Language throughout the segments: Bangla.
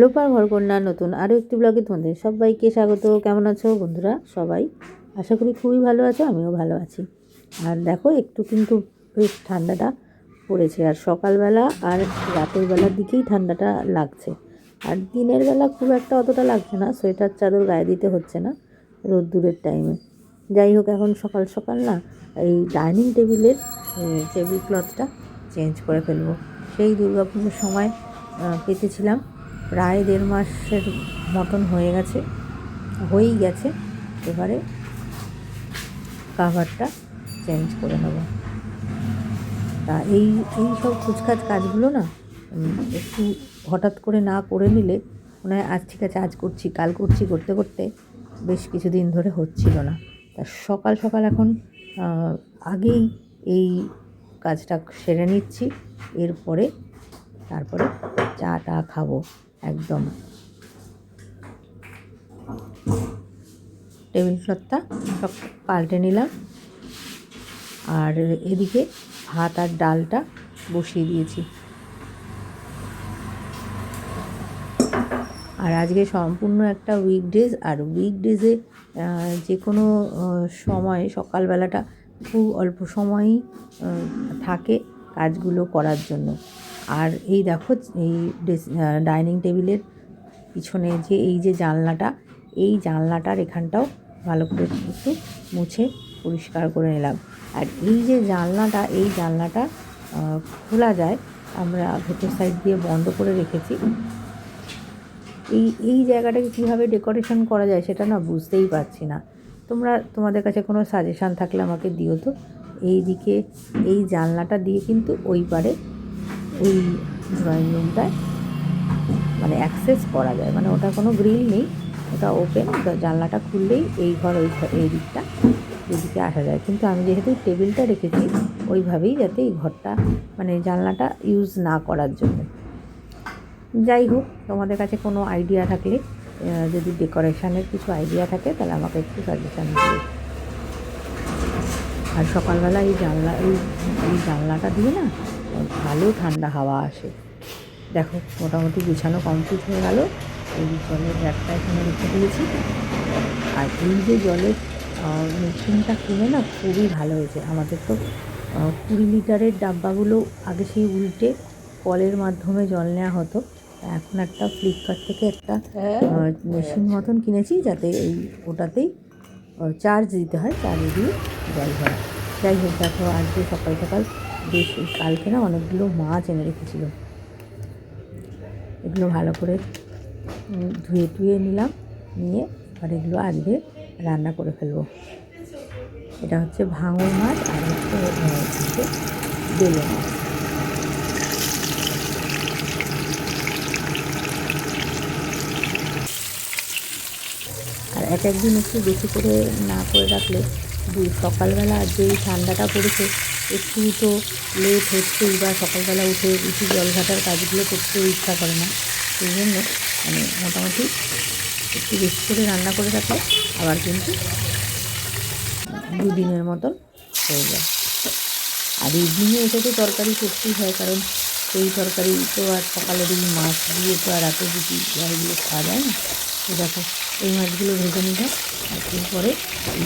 লোপার ঘরকন্যা নতুন আরও একটি ব্লগে তোমাদের সবাইকে স্বাগত। কেমন আছো বন্ধুরা? সবাই আশা করি খুবই ভালো আছো, আমিও ভালো আছি। আর দেখো, একটু কিন্তু বেশ ঠান্ডাটা পড়েছে। আর সকালবেলা আর রাতের বেলার দিকেই ঠান্ডাটা লাগছে। আর দিনের বেলা খুব একটা অতটা লাগছে না, সোয়েটার চাদর গায়ে দিতে হচ্ছে না রোদ্দুরের টাইমে যাই হোক, এখন সকাল সকাল না এই ডাইনিং টেবিলের টেবিল ক্লথটা চেঞ্জ করে ফেলব। সেই দুর্গাপুজোর সময় পেতেছিলাম প্রায় দেড় মাসের মতন হয়ে গেছে, হয়েই গেছে। এবারে কাভারটা চেঞ্জ করে নেব। তা এই এই সব কুচকাজ কাজগুলো না একটু হঠাৎ করে না করে নিলে মনে হয় আজ ঠিক আছে, আজ করছি, কাল করছি, করতে করতে বেশ কিছুদিন ধরে হচ্ছিল না। তা সকাল সকাল এখন আগেই এই কাজটা সেরে নিচ্ছি, এরপরে তারপরে চাটা খাব। একদম। টেবিল ক্লথটা সব পাল্টে নিলাম। আর এদিকে ভাত আর ডালটা বসিয়ে দিয়েছি। আর আজকে সম্পূর্ণ একটা উইকডেজ আর উইকডেজে যে কোনো সময় সকালবেলাটা খুব অল্প সময়ই থাকে কাজগুলো করার জন্য। আর এই দেখো, এই ডাইনিং টেবিলের পিছনে যে, এই যে জানলাটা, এই জানলাটার এখানটাও ভালো করে একটু মুছে পরিষ্কার করে নিলাম। আর এই যে জানলাটা, এই জানলাটা খোলা যায়, আমরা ভেতর সাইড দিয়ে বন্ধ করে রেখেছি। এই এই জায়গাটাকে কীভাবে ডেকোরেশন করা যায় সেটা না বুঝতেই পারছি না। তোমরা, তোমাদের কাছে কোনো সাজেশান থাকলে আমাকে দিও তো। এই দিকে এই জানলাটা দিয়ে কিন্তু ওই পারে ওই ড্রয়িং রুমটায় মানে অ্যাক্সেস করা যায়। মানে ওটা কোনো গ্রিল নেই, ওটা ওপেন জানলাটা খুললেই এই ঘর, ওই এই দিকটা এদিকে আসা যায়। কিন্তু আমি যেহেতু টেবিলটা রেখেছি, ওইভাবেই যাতে এই ঘরটা মানে জানলাটা ইউজ না করার জন্য। যাই হোক, তোমাদের কাছে কোনো আইডিয়া থাকলে যদি ডেকোরেশনের কিছু আইডিয়া থাকে, তাহলে আমাকে একটু সাজেশান দিও। আর সকালবেলা এই জানলা, এই এই জানলাটা দিয়ে না ভালো ঠান্ডা হাওয়া আসে। দেখো মোটামুটি গুছানো কমপ্লিট হয়ে গেল। এই জলের র্যাকটা এখানে রেখে দিয়েছি। আর এই যে জলের মেশিনটা কিনে না খুবই ভালো হয়েছে। আমাদের তো কুড়ি লিটারের ডাব্বাগুলো আগে সেই উল্টে কলের মাধ্যমে জল নেওয়া হতো। এখন একটা ফ্লিপকার্ট থেকে একটা মেশিন মতন কিনেছি যাতে এই ওটাতেই চার্জ দিতে হয় চার্জ দিয়ে জল ভরা। যাই হোক দেখো আজকে সকাল সকাল বেশ কালকে না অনেকগুলো মাছ এনে রেখেছিল। এগুলো ভালো করে ধুয়ে টুয়ে নিলাম, নিয়ে এবার এগুলো আজকে রান্না করে ফেলব। এটা হচ্ছে ভাঙর মাছ, আর হচ্ছে বেলে মাছ। আর এক একদিন একটু বেশি করে না করে রাখলে সকালবেলা যেই ঠান্ডাটা পড়েছে একটু তো লেট হচ্ছেই বা সকালবেলা উঠে একটু জল ঘাটার কাজগুলো করতেও ইচ্ছা করে না। সেই জন্য মানে মোটামুটি একটু বেশি করে রান্না করে রাখলে আবার কিন্তু দুদিনের মতন হয়ে যায়। আর ইভিনিংয়ে এসে তো তরকারি করতেই হয়, কারণ সেই তরকারি তো আর সকালের এই মাছ দিয়ে তো আর এত রুটি এগুলো খাওয়া যায় না। তো দেখো, এই মাছগুলো ভেজে নিলাম, আর এরপরে এই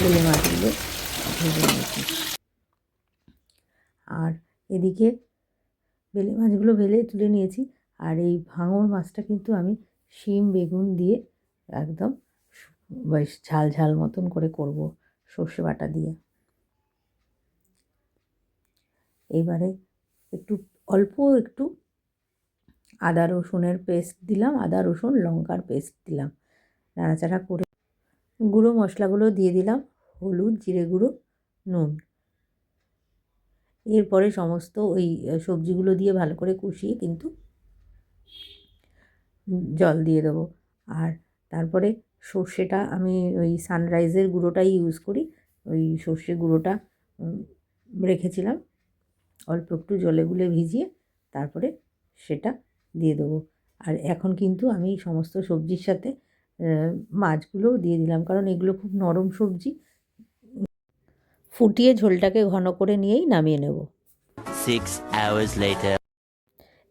বেলে মাছগুলো ভেজে নিয়েছি। আর এদিকে বেলে মাছগুলো ভেলে তুলে নিয়েছি। আর এই ভাঙর মাছটা কিন্তু আমি শিম, বেগুন দিয়ে একদম বেশ ঝাল ঝাল মতন করে করব সর্ষে বাটা দিয়ে। এইবারে একটু অল্প একটু আদা রসুনের পেস্ট দিলাম, আদা, রসুন, লঙ্কার পেস্ট দিলাম। নাড়াচাড়া করে গুঁড়ো মশলাগুলো দিয়ে দিলাম, হলুদ, জিরে গুঁড়ো, নুন। এরপরে সমস্ত ওই সবজিগুলো দিয়ে ভালো করে কষিয়ে কিন্তু জল দিয়ে দেবো। আর তারপরে সর্ষেটা আমি ওই সানরাইজের গুঁড়োটাই ইউজ করি। ওই সর্ষে গুঁড়োটা রেখেছিলাম। অল্প একটু জলে গুলে ভিজিয়ে তারপরে সেটা দিয়ে দেবো। আর এখন কিন্তু আমি সমস্ত সবজির সাথে মাছগুলোও দিয়ে দিলাম। কারণ এগুলো খুব নরম সবজি। ফুটিয়ে ঝোলটাকে ঘন করে নিয়েই নামিয়ে নেব। Six hours later.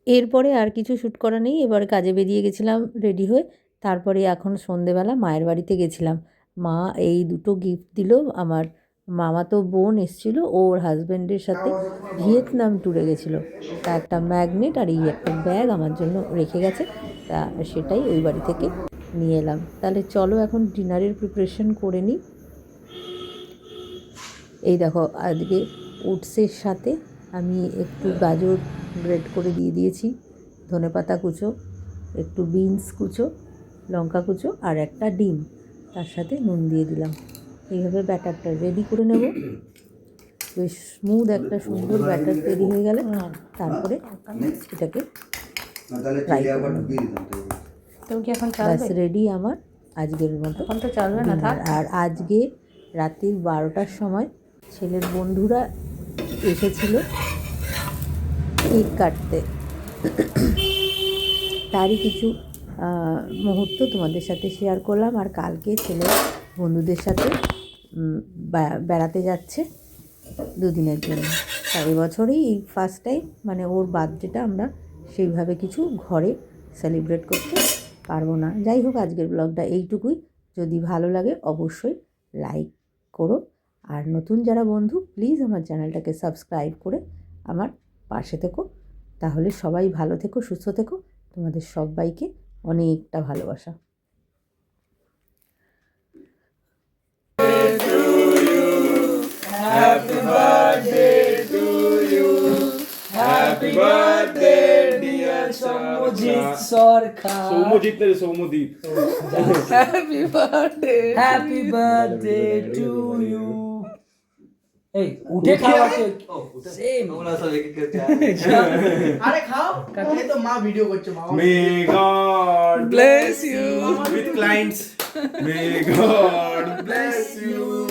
এরপরে আর কিছু শ্যুট করা নেই। এবার কাজে বেরিয়ে গেছিলাম রেডি হয়ে। তারপরে এখন সন্ধেবেলা মায়ের বাড়িতে গেছিলাম। মা এই দুটো গিফট দিল। আমার মামা তো বোন এসেছিল। ওর হাজব্যান্ডের সাথে ভিয়েতনাম ট্যুরে গেছিল। তা একটা ম্যাগনেট আর এই একটা ব্যাগ আমার জন্য রেখে গেছে। তা সেটাই ওই বাড়ি থেকে নিয়ে এলাম। তাহলে চলো এখন ডিনারের প্রিপারেশন করে নিই। এই দেখো আজকে ওটসের সাথে আমি একটু গাজর গ্রেট করে দিয়ে দিয়েছি ধনেপাতা কুচো একটু বিনস কুচো লঙ্কা কুচো আর একটা ডিম। তার সাথে নুন দিয়ে দিলাম। এইভাবে ব্যাটারটা রেডি করে নেব। বেশ স্মুথ একটা সুন্দর ব্যাটার তৈরি হয়ে গেলে। তারপরে এটাকে তুমি কি এখন ব্যাস রেডি আমার আজকের মতো এখন তো চালবে না আর আজকে রাত্রির বারোটার সময় ছেলের বন্ধুরা এসেছিল কেক কাটতে। তারই কিছু মুহূর্ত তোমাদের সাথে শেয়ার করলাম আর কালকে ছেলে বন্ধুদের সাথে বেড়াতে যাচ্ছে দুদিনের জন্য। তা এবছরেই এই ফার্স্ট টাইম মানে ওর বার্থডেটা আমরা সেইভাবে কিছু ঘরে সেলিব্রেট করতে পারব না। যাই হোক, আজকের ব্লগটা এইটুকুই। যদি ভালো লাগে, অবশ্যই লাইক করো। আর নতুন যারা বন্ধু প্লিজ আমার চ্যানেলটাকে সাবস্ক্রাইব করে আমার পাশে থেকো। তাহলে সবাই ভালো থেকো সুস্থ থেকো। তোমাদের সবাইকে অনেকটা ভালোবাসা। না হ্যাপি বার্থডে টু ইউ এই উঠে খাওয়া কেক সেম আরে খাও। এই তো মা ভিডিও করছে বাবা may God Bless you. With clients may God bless you